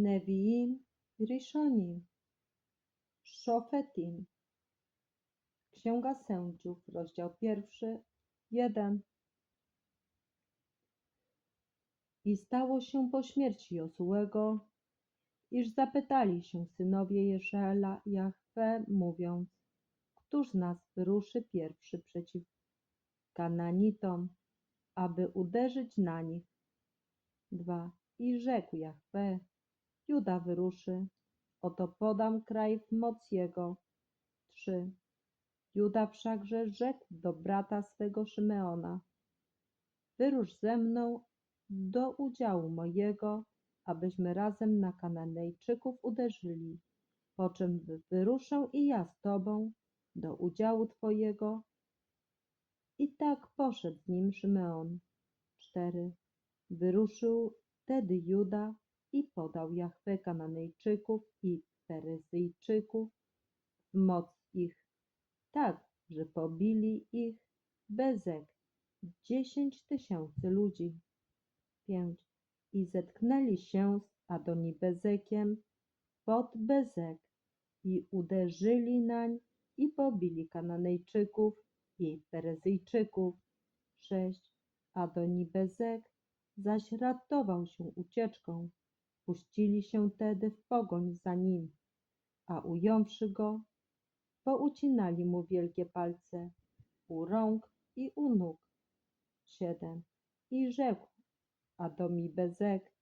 Neviim Rishonim, Szofetim. Księga Sędziów, rozdział pierwszy, jeden. I stało się po śmierci Josułego, iż zapytali się synowie Izraela Jahwe, mówiąc, któż z nas wyruszy pierwszy przeciw Kananitom, aby uderzyć na nich? Dwa. I rzekł Jahwe, Juda wyruszy, oto podam kraj w moc jego. Trzy. Juda wszakże rzekł do brata swego Szymeona, wyrusz ze mną do udziału mojego, abyśmy razem na Kananejczyków uderzyli, po czym wyruszę i ja z tobą do udziału twojego. I tak poszedł z nim Szymeon. Cztery. Wyruszył wtedy Juda i podał Jahwe Kananejczyków i Peryzyjczyków w moc ich, tak, że pobili ich bezek dziesięć tysięcy ludzi. Pięć. I zetknęli się z Adonibezekiem pod Bezek i uderzyli nań i pobili Kananejczyków i Peryzyjczyków. Sześć. Adonibezek zaś ratował się ucieczką. Puścili się tedy w pogoń za nim, a ująwszy go, poucinali mu wielkie palce u rąk i u nóg. Siedem. I rzekł Adonibezek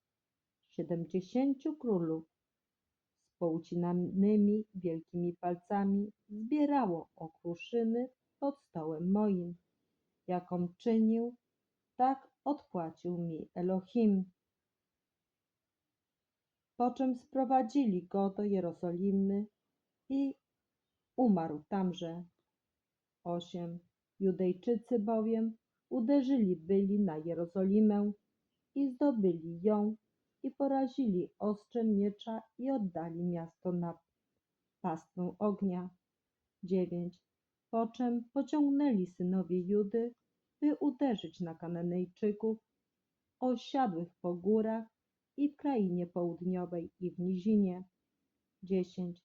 siedemdziesięciu królów z poucinanymi wielkimi palcami zbierało okruszyny pod stołem moim. Jaką czynił, tak odpłacił mi Elohim. Po czym sprowadzili go do Jerozolimy i umarł tamże. Osiem. Judejczycy bowiem uderzyli byli na Jerozolimę i zdobyli ją i porazili ostrzem miecza i oddali miasto na pastwę ognia. Dziewięć. Po czym pociągnęli synowie Judy, by uderzyć na Kananejczyków, osiadłych po górach i w krainie południowej i w nizinie. Dziesięć.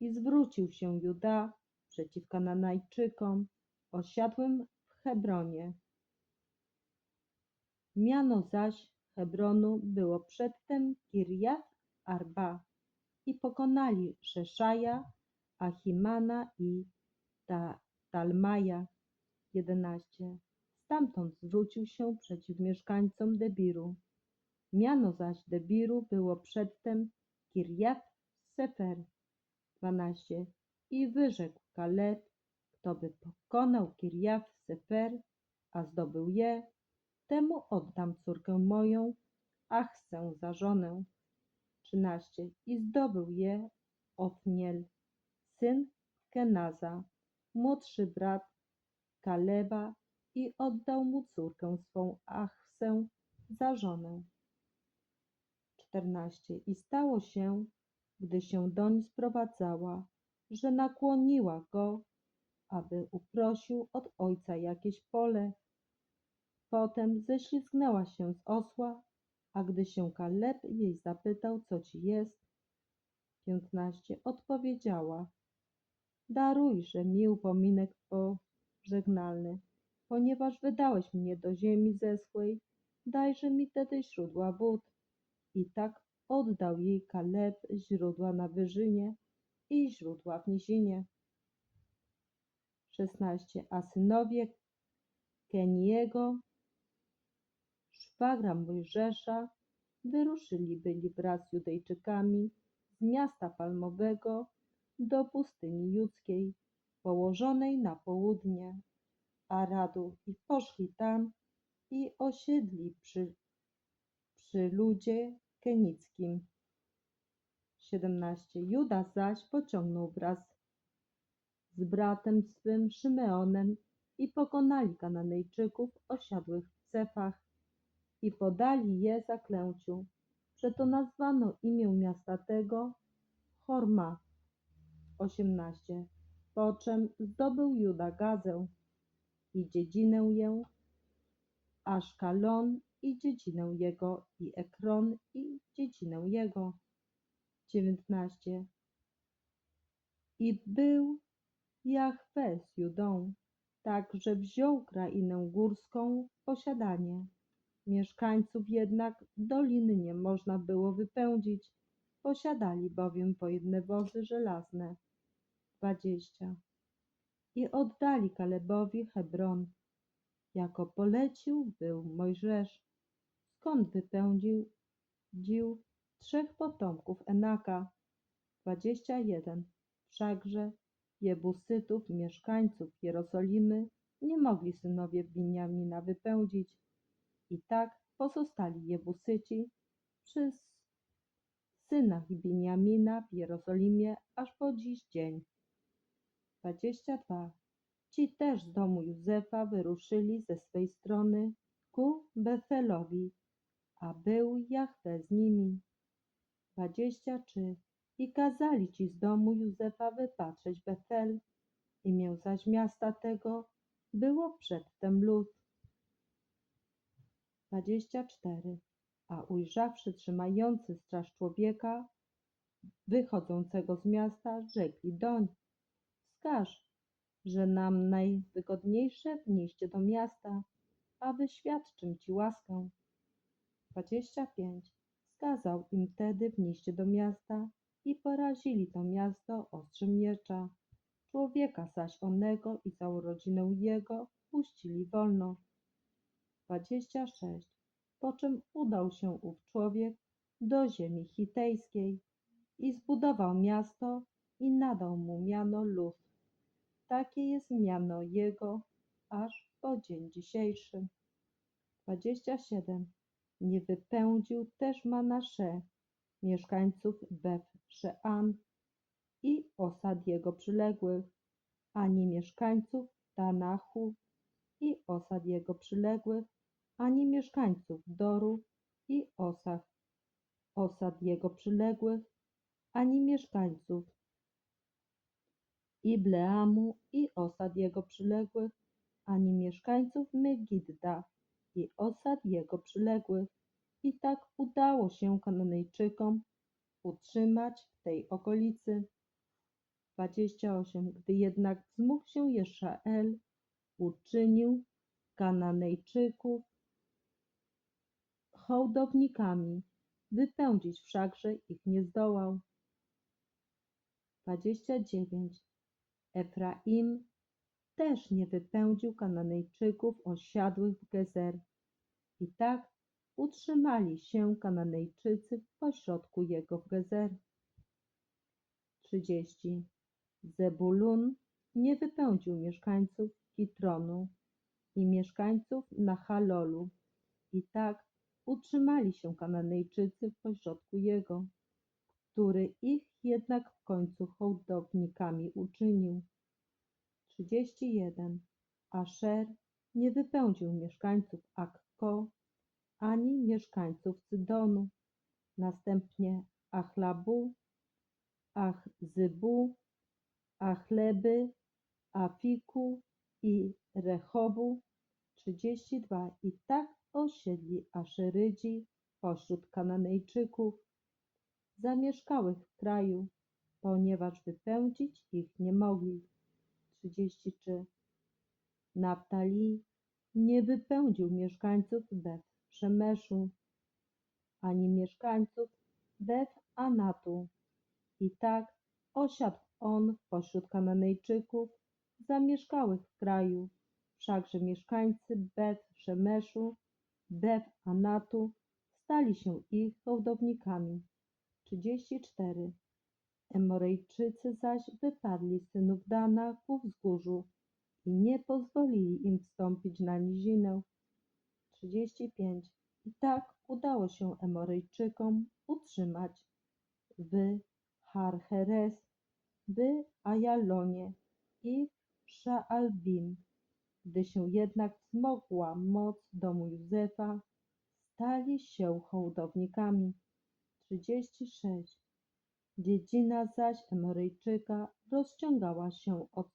I zwrócił się Juda przeciw Kananejczykom, osiadłym w Hebronie. Miano zaś Hebronu było przedtem Kirjat Arba i pokonali Szeszaja, Achimana i Ta- Talmaja. Jedenaście. Stamtąd zwrócił się przeciw mieszkańcom Debiru. Miano zaś Debiru było przedtem Kirjat Sefer. Dwanaście. I wyrzekł Kaleb, kto by pokonał Kirjat Sefer, a zdobył je, temu oddam córkę moją, a chcę za żonę. Trzynaście. I zdobył je Ofniel, syn Kenaza, młodszy brat Kaleba i oddał mu córkę swą Achsę za żonę. Czternaście. I stało się, gdy się doń sprowadzała, że nakłoniła go, aby uprosił od ojca jakieś pole. Potem ześlizgnęła się z osła, a gdy się Kaleb jej zapytał, co ci jest, piętnaście, odpowiedziała, darujże mi upominek pożegnalny, ponieważ wydałeś mnie do ziemi zeschłej, dajże mi tedy źródła wód. I tak oddał jej Kaleb źródła na wyżynie i źródła w nizinie. Szesnaście. A synowie Keniego, szwagra Mojżesza, wyruszyli byli wraz z Judejczykami z miasta palmowego do pustyni judzkiej, położonej na południe Aradu i poszli tam i osiedli przy, przy ludzie kenickim. 17. Juda zaś pociągnął wraz z bratem swym Szymeonem i pokonali Kananejczyków osiadłych w Cefach i podali je zaklęciu. Przeto nazwano imię miasta tego Horma. 18. Po czym zdobył Juda Gazę i dziedzinę ją, Aszkalon i dziedzinę jego i Ekron i dziedzinę jego. dziewiętnaście. I był Jahwe z Judą, tak że wziął krainę górską w posiadanie. Mieszkańców jednak doliny nie można było wypędzić, posiadali bowiem po jedne wozy żelazne. Dwadzieścia. I oddali Kalebowi Hebron. Jako polecił był Mojżesz, skąd wypędził dził trzech potomków Enaka. Dwadzieścia jeden. Wszakże Jebusytów, mieszkańców Jerozolimy, nie mogli synowie Biniamina wypędzić. I tak pozostali Jebusyci przy synach Biniamina w Jerozolimie aż po dziś dzień. 22. Ci też z domu Józefa wyruszyli ze swej strony ku Bethelowi, a był Jahwe z nimi. 23. I kazali ci z domu Józefa wypatrzeć Bethel, imię zaś miasta tego było przedtem lud. 24. A ujrzawszy trzymający straż człowieka wychodzącego z miasta, rzekli doń, wskaż, że nam najwygodniejsze wnieście do miasta, a wyświadczym ci łaskę. 25. Wskazał im tedy wnieście do miasta i porazili to miasto ostrzem miecza. Człowieka zaś onego i całą rodzinę jego puścili wolno. 26. Po czym udał się ów człowiek do ziemi hitejskiej i zbudował miasto i nadał mu miano Luz. Takie jest miano jego aż po dzień dzisiejszy. 27. Nie wypędził też Manasze, mieszkańców Beth-Szean i osad jego przyległych, ani mieszkańców Tanachu i osad jego przyległych, ani mieszkańców Doru i osad, osad jego przyległych, ani mieszkańców Ibleamu i osad jego przyległych, ani mieszkańców Megidda i osad jego przyległych. I tak udało się Kananejczykom utrzymać w tej okolicy. 28. Gdy jednak wzmógł się Jeszael, uczynił Kananejczyków hołdownikami, wypędzić wszakże ich nie zdołał. 29. Efraim też nie wypędził Kananejczyków osiadłych w Gezer. I tak utrzymali się Kananejczycy pośrodku jego w Gezer. 30. Zebulun nie wypędził mieszkańców Kitronu i mieszkańców Nahalolu. I tak utrzymali się Kananejczycy w pośrodku jego, który ich jednak w końcu hołdownikami uczynił. 31. Asher nie wypędził mieszkańców Akko ani mieszkańców Sydonu. Następnie Achlabu, Achzybu, Achleby, Afiku i Rechobu. 32. I tak osiedli Aszerydzi pośród Kananejczyków, zamieszkałych w kraju, ponieważ wypędzić ich nie mogli. 33. Naftali nie wypędził mieszkańców Bet Przemeszu, ani mieszkańców Bet Anatu. I tak osiadł on pośród Kananejczyków, zamieszkałych w kraju, wszakże mieszkańcy Bet Przemeszu, Bet Anatu stali się ich hołdownikami. 34. Emorejczycy zaś wypadli synów Dana ku wzgórzu i nie pozwolili im wstąpić na nizinę. 35. I tak udało się Emorejczykom utrzymać w Harcheres, w Ajalonie i w Szaalbim. Gdy się jednak wzmogła moc domu Józefa, stali się hołdownikami. 36. Dziedzina zaś Emeryjczyka rozciągała się od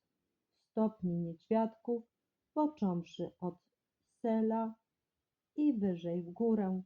stopni niedźwiadków, począwszy od Sela i wyżej w górę.